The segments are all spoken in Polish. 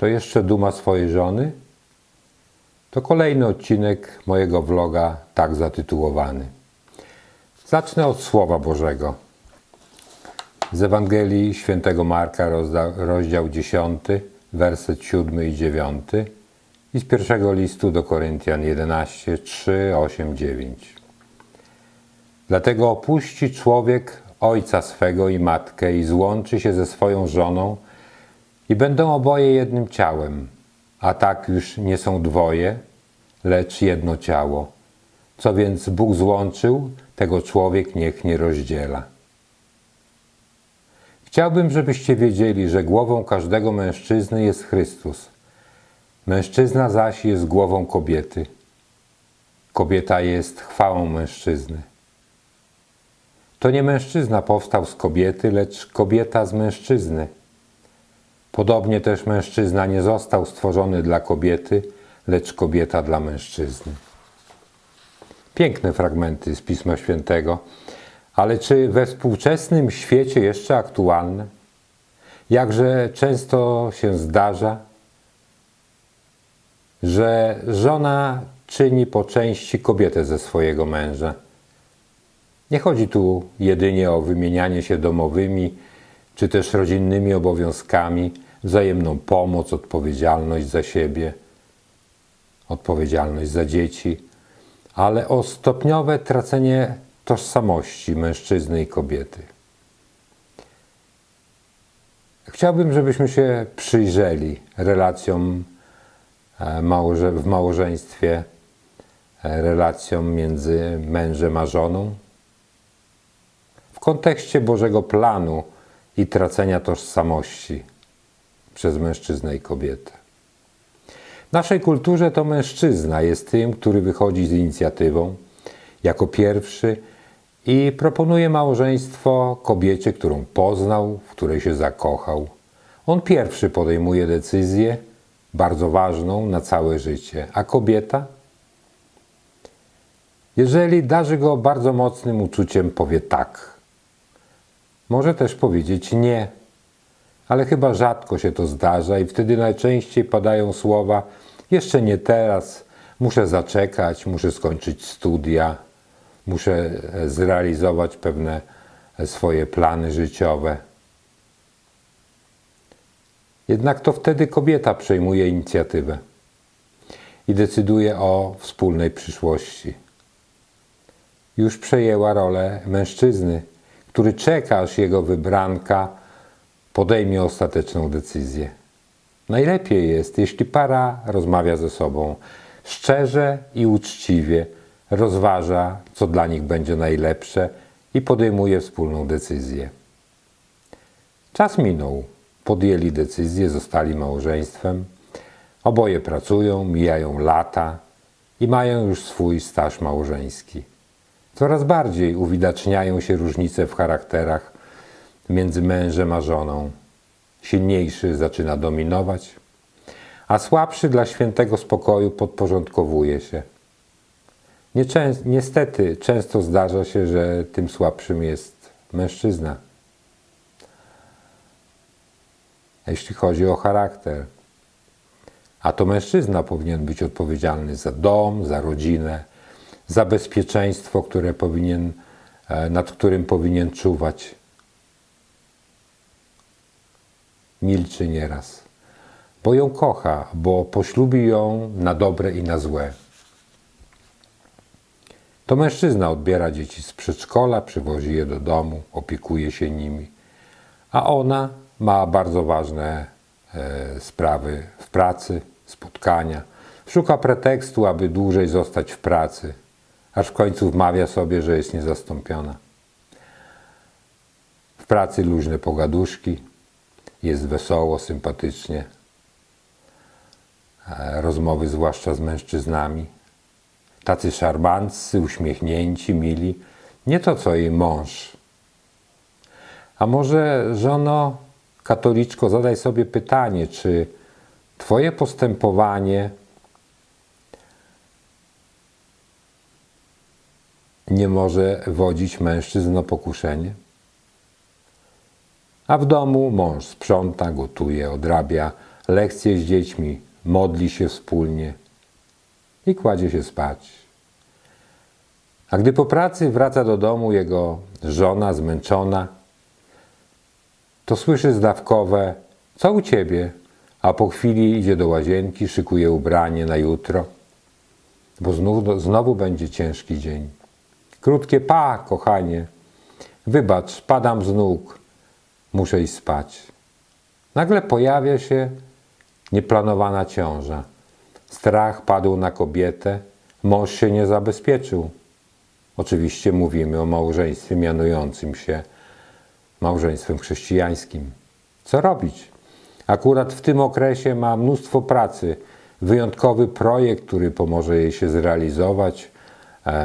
to jeszcze duma swojej żony? To kolejny odcinek mojego vloga, tak zatytułowany. Zacznę od Słowa Bożego. Z Ewangelii Świętego Marka, rozdział 10, werset 7 i 9 i z pierwszego listu do Koryntian 11, 3, 8, 9. Dlatego opuści człowiek ojca swego i matkę i złączy się ze swoją żoną i będą oboje jednym ciałem, a tak już nie są dwoje, lecz jedno ciało. Co więc Bóg złączył, tego człowiek niech nie rozdziela. Chciałbym, żebyście wiedzieli, że głową każdego mężczyzny jest Chrystus. Mężczyzna zaś jest głową kobiety. Kobieta jest chwałą mężczyzny. To nie mężczyzna powstał z kobiety, lecz kobieta z mężczyzny. Podobnie też mężczyzna nie został stworzony dla kobiety, lecz kobieta dla mężczyzny. Piękne fragmenty z Pisma Świętego, ale czy we współczesnym świecie jeszcze aktualne? Jakże często się zdarza, że żona czyni po części kobietę ze swojego męża. Nie chodzi tu jedynie o wymienianie się domowymi czy też rodzinnymi obowiązkami, wzajemną pomoc, odpowiedzialność za siebie, odpowiedzialność za dzieci, ale o stopniowe tracenie tożsamości mężczyzny i kobiety. Chciałbym, żebyśmy się przyjrzeli relacjom e, w małżeństwie, e, relacjom między mężem a żoną, w kontekście Bożego planu i tracenia tożsamości przez mężczyznę i kobietę. W naszej kulturze to mężczyzna jest tym, który wychodzi z inicjatywą jako pierwszy i proponuje małżeństwo kobiecie, którą poznał, w której się zakochał. On pierwszy podejmuje decyzję, bardzo ważną na całe życie, a kobieta jeżeli darzy go bardzo mocnym uczuciem, powie tak. Może też powiedzieć nie, ale chyba rzadko się to zdarza i wtedy najczęściej padają słowa: Jeszcze nie teraz, muszę zaczekać, muszę skończyć studia, muszę e, zrealizować pewne e, swoje plany życiowe. Jednak to wtedy kobieta przejmuje inicjatywę i decyduje o wspólnej przyszłości. Już przejęła rolę mężczyzny, który czeka, aż jego wybranka podejmie ostateczną decyzję. Najlepiej jest, jeśli para rozmawia ze sobą szczerze i uczciwie, rozważa, co dla nich będzie najlepsze i podejmuje wspólną decyzję. Czas minął, podjęli decyzję, zostali małżeństwem. Oboje pracują, mijają lata i mają już swój staż małżeński. Coraz bardziej uwidaczniają się różnice w charakterach między mężem a żoną. Silniejszy zaczyna dominować, a słabszy dla świętego spokoju podporządkowuje się. Niestety często zdarza się, że tym słabszym jest mężczyzna. Jeśli chodzi o charakter, a to mężczyzna powinien być odpowiedzialny za dom, za rodzinę, za bezpieczeństwo, które powinien, e, nad którym powinien czuwać. Milczy nieraz, bo ją kocha, bo poślubi ją na dobre i na złe. To mężczyzna odbiera dzieci z przedszkola, przywozi je do domu, opiekuje się nimi, a ona ma bardzo ważne e, sprawy w pracy, spotkania. Szuka pretekstu, aby dłużej zostać w pracy, aż w końcu wmawia sobie, że jest niezastąpiona. W pracy luźne pogaduszki, jest wesoło, sympatycznie. E, Rozmowy zwłaszcza z mężczyznami. Tacy szarmanccy, uśmiechnięci, mili. Nie to, co jej mąż. A może, żono katoliczko, zadaj sobie pytanie, czy Twoje postępowanie nie może wodzić mężczyzn o pokuszenie? A w domu mąż sprząta, gotuje, odrabia lekcje z dziećmi, modli się wspólnie i kładzie się spać. A gdy po pracy wraca do domu jego żona zmęczona, to słyszy zdawkowe: Co u ciebie? A po chwili idzie do łazienki, szykuje ubranie na jutro, bo znów, znowu będzie ciężki dzień. Krótkie pa, kochanie. Wybacz, padam z nóg. Muszę iść spać. Nagle pojawia się nieplanowana ciąża. Strach padł na kobietę, mąż się nie zabezpieczył. Oczywiście mówimy o małżeństwie mianującym się małżeństwem chrześcijańskim. Co robić? Akurat w tym okresie ma mnóstwo pracy, wyjątkowy projekt, który pomoże jej się zrealizować,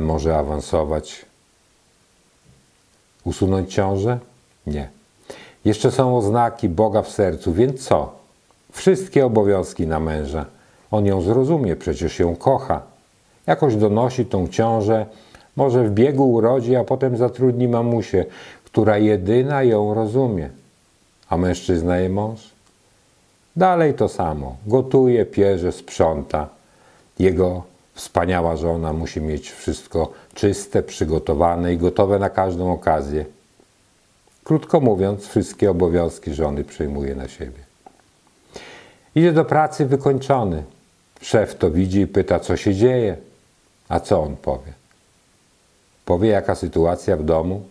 może awansować. Usunąć ciążę? Nie. Jeszcze są oznaki Boga w sercu, więc co? Wszystkie obowiązki na męża. On ją zrozumie, przecież ją kocha. Jakoś donosi tą ciążę, może w biegu urodzi, a potem zatrudni mamusię, która jedyna ją rozumie. A mężczyzna jej mąż? Dalej to samo. Gotuje, pierze, sprząta. Jego wspaniała żona musi mieć wszystko czyste, przygotowane i gotowe na każdą okazję. Krótko mówiąc, wszystkie obowiązki żony przejmuje na siebie. Idzie do pracy wykończony. Szef to widzi i pyta, co się dzieje. A co on powie? Powie, jaka sytuacja w domu,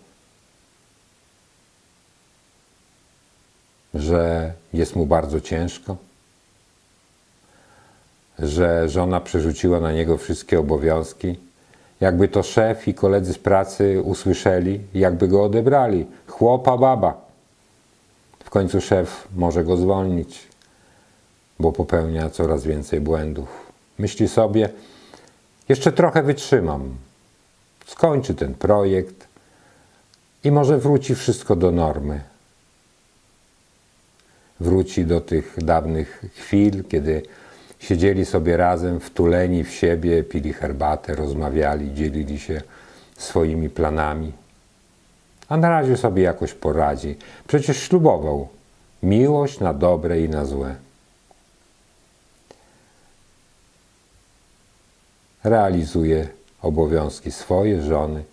że jest mu bardzo ciężko, że żona przerzuciła na niego wszystkie obowiązki. Jakby to szef i koledzy z pracy usłyszeli, jakby go odebrali. Chłopa, baba. W końcu szef może go zwolnić, bo popełnia coraz więcej błędów. Myśli sobie, jeszcze trochę wytrzymam, skończy ten projekt i może wróci wszystko do normy. Wróci do tych dawnych chwil, kiedy siedzieli sobie razem, wtuleni w siebie, pili herbatę, rozmawiali, dzielili się swoimi planami. A na razie sobie jakoś poradzi. Przecież ślubował miłość na dobre i na złe. Realizuje obowiązki swoje, żony,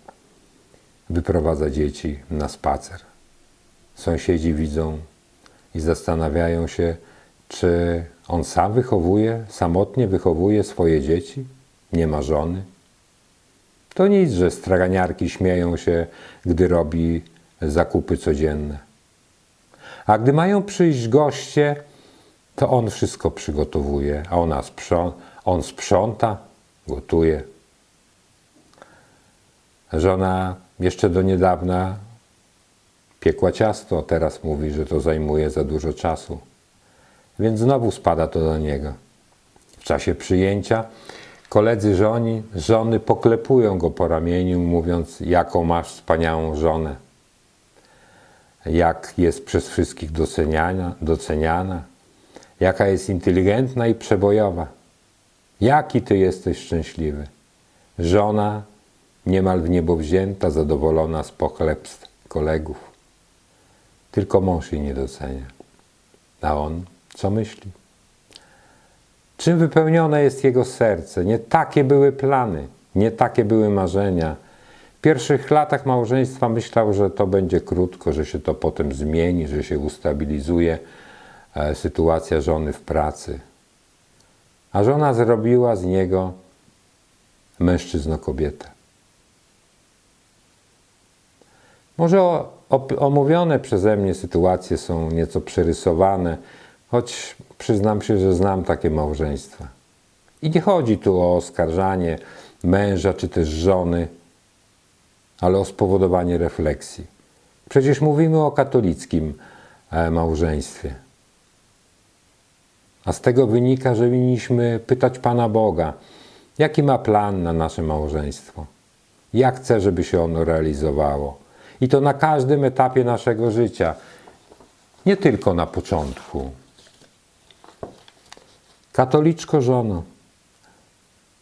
wyprowadza dzieci na spacer. Sąsiedzi widzą i zastanawiają się, czy on sam wychowuje, samotnie wychowuje swoje dzieci, nie ma żony. To nic, że straganiarki śmieją się, gdy robi zakupy codzienne. A gdy mają przyjść goście, to on wszystko przygotowuje, a ona on sprząta, gotuje. Żona jeszcze do niedawna piekła ciasto, teraz mówi, że to zajmuje za dużo czasu. Więc znowu spada to do niego. W czasie przyjęcia koledzy żoni, żony poklepują go po ramieniu, mówiąc, jaką masz wspaniałą żonę. Jak jest przez wszystkich doceniana, doceniana, jaka jest inteligentna i przebojowa. Jaki ty jesteś szczęśliwy. Żona niemal w niebo wzięta, zadowolona z pochlebstw kolegów. Tylko mąż jej nie docenia. A on co myśli? Czym wypełnione jest jego serce? Nie takie były plany, nie takie były marzenia. W pierwszych latach małżeństwa myślał, że to będzie krótko, że się to potem zmieni, że się ustabilizuje e, sytuacja żony w pracy. A żona zrobiła z niego mężczyzno-kobietę. Może o, omówione przeze mnie sytuacje są nieco przerysowane, choć przyznam się, że znam takie małżeństwa. I nie chodzi tu o oskarżanie męża czy też żony, ale o spowodowanie refleksji. Przecież mówimy o katolickim e, małżeństwie. A z tego wynika, że winniśmy pytać Pana Boga, jaki ma plan na nasze małżeństwo, jak chce, żeby się ono realizowało. I to na każdym etapie naszego życia, nie tylko na początku. Katoliczko żono,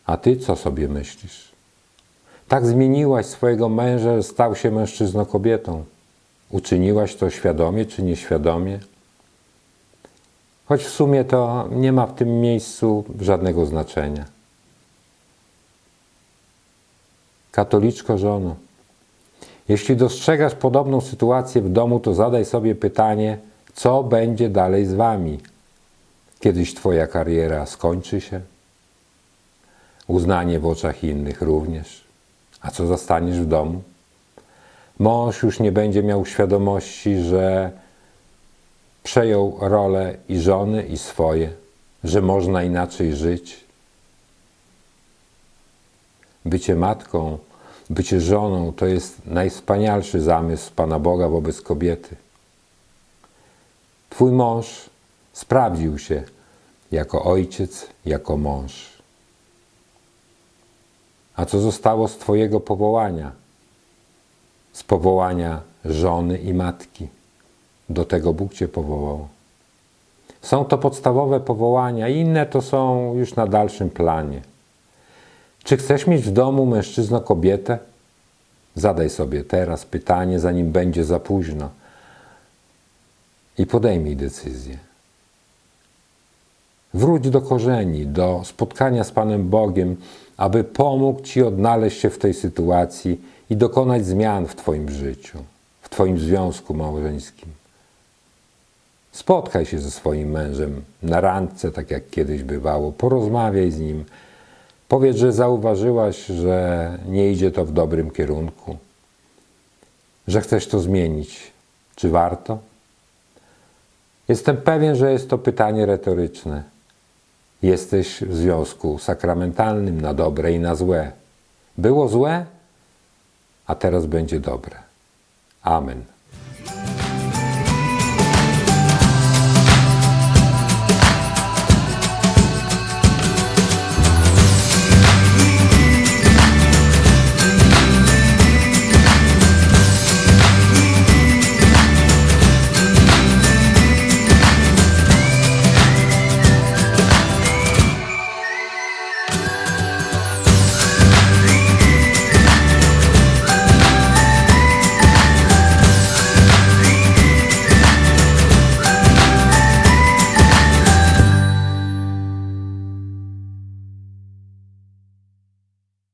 a ty co sobie myślisz? Tak zmieniłaś swojego męża, stał się mężczyzną kobietą. Uczyniłaś to świadomie czy nieświadomie? Choć w sumie to nie ma w tym miejscu żadnego znaczenia. Katoliczko żono, jeśli dostrzegasz podobną sytuację w domu, to zadaj sobie pytanie, co będzie dalej z wami? Kiedyś twoja kariera skończy się? Uznanie w oczach innych również. A co zostaniesz w domu? Mąż już nie będzie miał świadomości, że przejął rolę i żony, i swoje, że można inaczej żyć. Bycie matką, bycie żoną to jest najwspanialszy zamysł Pana Boga wobec kobiety. Twój mąż sprawdził się jako ojciec, jako mąż. A co zostało z Twojego powołania? Z powołania żony i matki. Do tego Bóg Cię powołał. Są to podstawowe powołania, inne to są już na dalszym planie. Czy chcesz mieć w domu mężczyzno kobietę? Zadaj sobie teraz pytanie, zanim będzie za późno i podejmij decyzję. Wróć do korzeni, do spotkania z Panem Bogiem, aby pomógł Ci odnaleźć się w tej sytuacji i dokonać zmian w Twoim życiu, w Twoim związku małżeńskim. Spotkaj się ze swoim mężem na randce, tak jak kiedyś bywało, porozmawiaj z nim. Powiedz, że zauważyłaś, że nie idzie to w dobrym kierunku, że chcesz to zmienić. Czy warto? Jestem pewien, że jest to pytanie retoryczne. Jesteś w związku sakramentalnym na dobre i na złe. Było złe, a teraz będzie dobre. Amen.